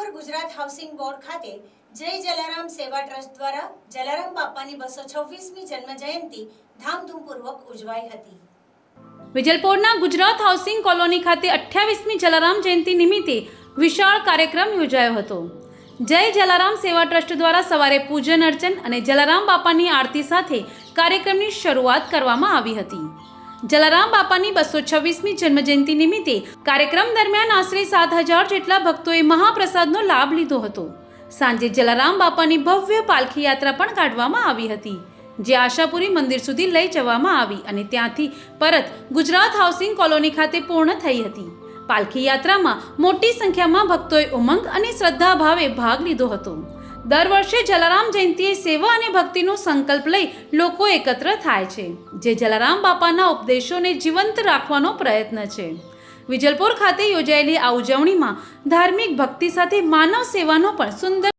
Vijalpur Gujarat housing board ખાતે જય જલારામ સેવા ટ્રસ્ટ દ્વારા જલારામ બાપાની બસો છવ્વીસમી જન્મ જયંતિ ધામધૂમપૂર્વક ઉજવાઈ હતી. વિજલપોરના ગુજરાત હાઉસિંગ કોલોની ખાતે અઠ્યાવીસમી જલારામ જયંતિ નિમિત્તે વિશાળ કાર્યક્રમ યોજાયો હતો. જય જલારામ સેવા ટ્રસ્ટ દ્વારા સવારે પૂજન અર્ચન અને જલારામ બાપાની આરતી સાથે કાર્યક્રમની શરૂઆત કરવામાં આવી હતી. જલારામ બાપાની બસો છવ્વીસમી જન્મજયંતિ નિમિત્તે કાર્યક્રમ દરમિયાન આશરે સાત હજાર જેટલા ભક્તોએ મહાપ્રસાદનો લાભ લીધો હતો. સાંજે જલારામ બાપાની ભવ્ય પાલખી યાત્રા પણ કાઢવામાં આવી હતી, જે આશાપુરી મંદિર સુધી લઈ જવામાં આવી અને ત્યાંથી પરત ગુજરાત હાઉસિંગ કોલોની ખાતે પૂર્ણ થઈ હતી. પાલખી યાત્રામાં મોટી સંખ્યામાં ભક્તોએ ઉમંગ અને શ્રદ્ધા ભાવે ભાગ લીધો હતો. દર વર્ષે જલારામ જયંતિએ સેવા અને ભક્તિનો સંકલ્પ લઈ લોકો એકત્ર થાય છે, જે જલારામ બાપાના ઉપદેશોને જીવંત રાખવાનો પ્રયત્ન છે. વિજલપુર ખાતે યોજાયેલી આ ઉજવણીમાં ધાર્મિક ભક્તિ સાથે માનવ સેવાનો પણ સુંદર